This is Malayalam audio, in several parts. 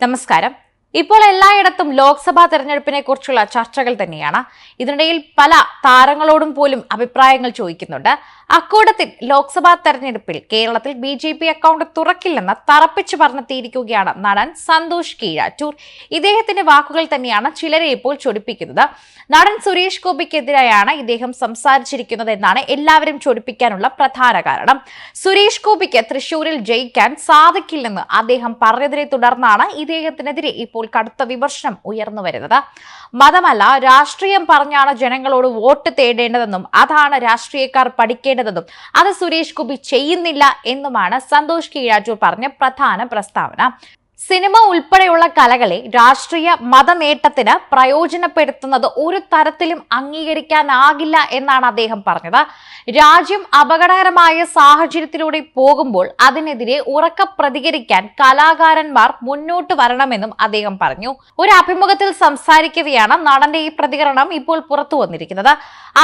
നമസ്കാരം. ഇപ്പോൾ എല്ലായിടത്തും ലോക്സഭാ തെരഞ്ഞെടുപ്പിനെ കുറിച്ചുള്ള ചർച്ചകൾ തന്നെയാണ്. ഇതിനിടയിൽ പല താരങ്ങളോടും പോലും അഭിപ്രായങ്ങൾ ചോദിക്കുന്നുണ്ട്. അക്കൂട്ടത്തിൽ ലോക്സഭാ തെരഞ്ഞെടുപ്പിൽ കേരളത്തിൽ ബി ജെ പി അക്കൗണ്ട് തുറക്കില്ലെന്ന് തറപ്പിച്ചു പറഞ്ഞെത്തിയിരിക്കുകയാണ് നടൻ സന്തോഷ് കീഴാറ്റൂർ. ഇദ്ദേഹത്തിന്റെ വാക്കുകൾ തന്നെയാണ് ചിലരെ ഇപ്പോൾ ചൊടിപ്പിക്കുന്നത്. നടൻ സുരേഷ് ഗോപിക്കെതിരെയാണ് ഇദ്ദേഹം സംസാരിച്ചിരിക്കുന്നത് എന്നാണ് എല്ലാവരും ചൊടിപ്പിക്കാനുള്ള പ്രധാന കാരണം. സുരേഷ് ഗോപിക്ക് തൃശൂരിൽ ജയിക്കാൻ സാധിക്കില്ലെന്ന് അദ്ദേഹം പറഞ്ഞതിനെ തുടർന്നാണ് ഇദ്ദേഹത്തിനെതിരെ ഇപ്പോൾ കടുത്ത വിമർശനം ഉയർന്നു വരുന്നത്. മതമല്ല രാഷ്ട്രീയം പറഞ്ഞാണ് ജനങ്ങളോട് വോട്ട് തേടേണ്ടതെന്നും അതാണ് രാഷ്ട്രീയക്കാർ പഠിക്കേണ്ടതെന്നും അത് സുരേഷ് ഗോപി ചെയ്യുന്നില്ല എന്നുമാണ് സന്തോഷ് കീഴാറ്റൂർ പറഞ്ഞ പ്രധാന പ്രസ്താവന. സിനിമ ഉൾപ്പെടെയുള്ള കലകളെ രാഷ്ട്രീയ മത നേട്ടത്തിന് പ്രയോജനപ്പെടുത്തുന്നത് ഒരു തരത്തിലും അംഗീകരിക്കാനാകില്ല എന്നാണ് അദ്ദേഹം പറഞ്ഞത്. രാജ്യം അപകടകരമായ സാഹചര്യത്തിലൂടെ പോകുമ്പോൾ അതിനെതിരെ ഉറക്ക പ്രതികരിക്കാൻ കലാകാരന്മാർ മുന്നോട്ട് വരണമെന്നും അദ്ദേഹം പറഞ്ഞു. ഒരു അഭിമുഖത്തിൽ സംസാരിക്കവെയാണ് നടന്റെ ഈ പ്രതികരണം ഇപ്പോൾ പുറത്തു വന്നിരിക്കുന്നത്.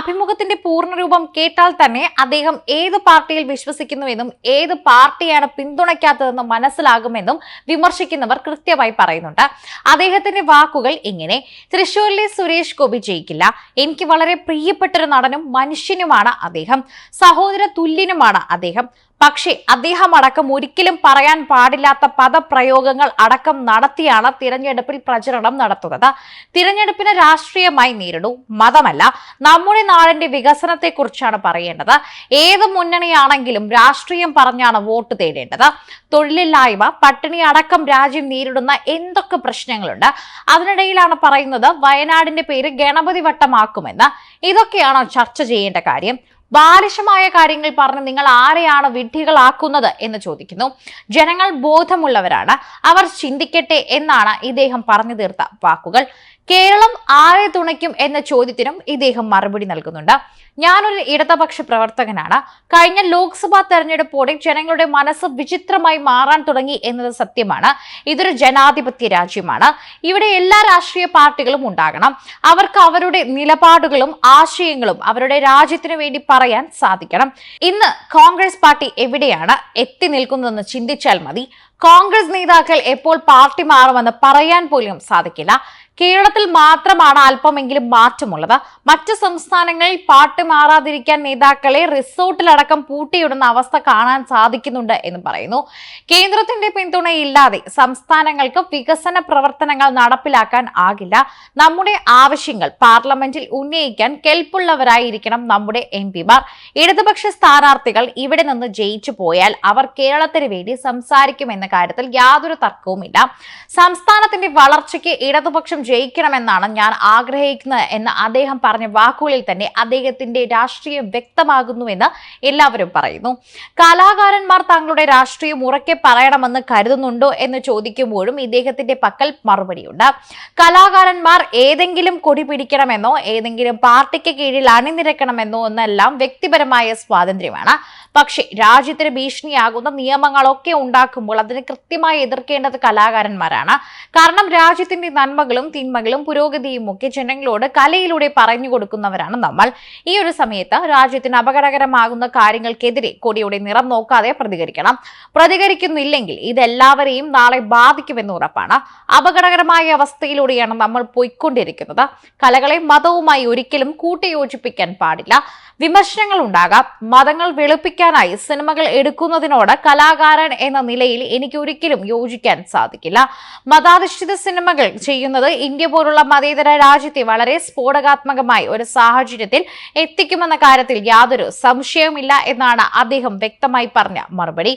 അഭിമുഖത്തിന്റെ പൂർണരൂപം കേട്ടാൽ തന്നെ അദ്ദേഹം ഏത് പാർട്ടിയിൽ വിശ്വസിക്കുന്നുവെന്നും ഏത് പാർട്ടിയാണ് പിന്തുണയ്ക്കാത്തതെന്നും മനസ്സിലാകുമെന്നും വിമർശിക്കുന്നവർ കൃത്യമായി പറയുന്നുണ്ട്. അദ്ദേഹത്തിന്റെ വാക്കുകൾ ഇങ്ങനെ തൃശൂരിലെ സുരേഷ് ഗോപി ജയിക്കില്ല. എനിക്ക് വളരെ പ്രിയപ്പെട്ടൊരു നടനും മനുഷ്യനുമാണ് അദ്ദേഹം. സഹോദര തുല്യനുമാണ് അദ്ദേഹം. പക്ഷേ അദ്ദേഹം അടക്കം ഒരിക്കലും പറയാൻ പാടില്ലാത്ത പദപ്രയോഗങ്ങൾ അടക്കം നടത്തിയാണ് തിരഞ്ഞെടുപ്പിൽ പ്രചരണം നടത്തുന്നത്. തിരഞ്ഞെടുപ്പിനെ രാഷ്ട്രീയമായി നേരിടൂ. മതമല്ല. നമ്മുടെ നാടിന്റെ വികസനത്തെക്കുറിച്ചാണ് പറയേണ്ടത്. ഏത് മുന്നണിയാണെങ്കിലും രാഷ്ട്രീയം പറഞ്ഞാണ് വോട്ട് തേടേണ്ടത്. തൊഴിലില്ലായ്മ പട്ടിണി അടക്കം രാജ്യം നേരിടുന്ന എന്തൊക്കെ പ്രശ്നങ്ങളുണ്ട്? അതിനിടയിലാണ് പറയുന്നത് വയനാടിന്റെ പേര് ഗണപതി വട്ടമാക്കുമെന്ന് ഇതൊക്കെയാണോ ചർച്ച ചെയ്യേണ്ട കാര്യം? ബാലിശമായ കാര്യങ്ങൾ പറഞ്ഞ് നിങ്ങൾ ആരെയാണ് വിഡ്ഢികളാക്കുന്നത് എന്ന് ചോദിക്കുന്നു. ജനങ്ങൾ ബോധമുള്ളവരാണ്. അവർ ചിന്തിക്കട്ടെ എന്നാണ് ഇദ്ദേഹം പറഞ്ഞു തീർത്ത വാക്കുകൾ. കേരളം ആരെ തുണയ്ക്കും എന്ന ചോദ്യത്തിനും ഇദ്ദേഹം മറുപടി നൽകുന്നുണ്ട്. ഞാനൊരു ഇടതുപക്ഷ പ്രവർത്തകനാണ്. കഴിഞ്ഞ ലോക്സഭാ തെരഞ്ഞെടുപ്പോടെ ജനങ്ങളുടെ മനസ്സ് വിചിത്രമായി മാറാൻ തുടങ്ങി എന്നത് സത്യമാണ്. ഇതൊരു ജനാധിപത്യ രാജ്യമാണ്. ഇവിടെ എല്ലാ രാഷ്ട്രീയ പാർട്ടികളും ഉണ്ടാകണം. അവർക്ക് അവരുടെ നിലപാടുകളും ആശയങ്ങളും അവരുടെ രാജ്യത്തിനു വേണ്ടി പറയാൻ സാധിക്കണം. ഇന്ന് കോൺഗ്രസ് പാർട്ടി എവിടെയാണ് എത്തി നിൽക്കുന്നതെന്ന് ചിന്തിച്ചാൽ മതി. കോൺഗ്രസ് നേതാക്കൾ എപ്പോൾ പാർട്ടി മാറുമെന്ന് പറയാൻ പോലും സാധിക്കില്ല. കേരളത്തിൽ മാത്രമാണ് അല്പമെങ്കിലും മാറ്റമുള്ളത്. മറ്റു സംസ്ഥാനങ്ങളിൽ പാട്ട് മാറാതിരിക്കാൻ നേതാക്കളെ റിസോർട്ടിലടക്കം പൂട്ടിയിടുന്ന അവസ്ഥ കാണാൻ സാധിക്കുന്നുണ്ട് എന്ന് പറയുന്നു. കേന്ദ്രത്തിന്റെ പിന്തുണയില്ലാതെ സംസ്ഥാനങ്ങൾക്ക് വികസന പ്രവർത്തനങ്ങൾ നടപ്പിലാക്കാൻ ആകില്ല. നമ്മുടെ ആവശ്യങ്ങൾ പാർലമെന്റിൽ ഉന്നയിക്കാൻ കെൽപ്പുള്ളവരായിരിക്കണം നമ്മുടെ എം പിമാർ. ഇടതുപക്ഷ സ്ഥാനാർത്ഥികൾ ഇവിടെ നിന്ന് ജയിച്ചു പോയാൽ അവർ കേരളത്തിന് വേണ്ടി സംസാരിക്കുമെന്ന കാര്യത്തിൽ യാതൊരു തർക്കവുമില്ല. സംസ്ഥാനത്തിന്റെ വളർച്ചയ്ക്ക് ഇടതുപക്ഷം ജയിക്കണമെന്നാണ് ഞാൻ ആഗ്രഹിക്കുന്നത് എന്ന് അദ്ദേഹം പറഞ്ഞ വാക്കുകളിൽ തന്നെ അദ്ദേഹത്തിന്റെ രാഷ്ട്രീയം വ്യക്തമാകുന്നുവെന്ന് എല്ലാവരും പറയുന്നു. കലാകാരന്മാർ തങ്ങളുടെ രാഷ്ട്രീയം ഉറക്കെ പറയണമെന്ന് കരുതുന്നുണ്ടോ എന്ന് ചോദിക്കുമ്പോഴും ഇദ്ദേഹത്തിന്റെ പക്കൽ മറുപടിയുണ്ട്. കലാകാരന്മാർ ഏതെങ്കിലും കൊടി പിടിക്കണമെന്നോ ഏതെങ്കിലും പാർട്ടിക്ക് കീഴിൽ അണിനിരക്കണമെന്നോ എന്നെല്ലാം വ്യക്തിപരമായ സ്വാതന്ത്ര്യമാണ്. പക്ഷേ രാജ്യത്തിന് ഭീഷണിയാകുന്ന നിയമങ്ങളൊക്കെ ഉണ്ടാക്കുമ്പോൾ അതിന് കൃത്യമായി എതിർക്കേണ്ടത് കലാകാരന്മാരാണ്. കാരണം രാജ്യത്തിന്റെ നന്മകളും തിന്മകളും പുരോഗതിയും ഒക്കെ ജനങ്ങളോട് കലയിലൂടെ പറഞ്ഞു കൊടുക്കുന്നവരാണ് നമ്മൾ. ഈ ഒരു സമയത്ത് രാജ്യത്തിന് അപകടകരമാകുന്ന കാര്യങ്ങൾക്കെതിരെ കൊടിയുടെ നിറം നോക്കാതെ പ്രതികരിക്കണം. പ്രതികരിക്കുന്നില്ലെങ്കിൽ ഇതെല്ലാവരെയും നാളെ ബാധിക്കുമെന്ന് ഉറപ്പാണ്. അപകടകരമായ അവസ്ഥയിലൂടെയാണ് നമ്മൾ പോയിക്കൊണ്ടിരിക്കുന്നത്. കലകളെ മതവുമായി ഒരിക്കലും കൂട്ടിയോജിപ്പിക്കാൻ പാടില്ല. വിമർശനങ്ങൾ ഉണ്ടാകാം. മതങ്ങൾ വെളുപ്പിക്കാനായി സിനിമകൾ എടുക്കുന്നതിനോട് കലാകാരൻ എന്ന നിലയിൽ എനിക്ക് ഒരിക്കലും യോജിക്കാൻ സാധിക്കില്ല. മതാധിഷ്ഠിത സിനിമകൾ ചെയ്യുന്നത് ഇന്ത്യ പോലുള്ള മതേതര രാജ്യത്തെ വളരെ സ്ഫോടകാത്മകമായി ഒരു സാഹചര്യത്തിൽ എത്തിക്കുമെന്ന കാര്യത്തിൽ യാതൊരു സംശയവുമില്ല എന്നാണ് അദ്ദേഹം വ്യക്തമായി പറഞ്ഞ മറുപടി.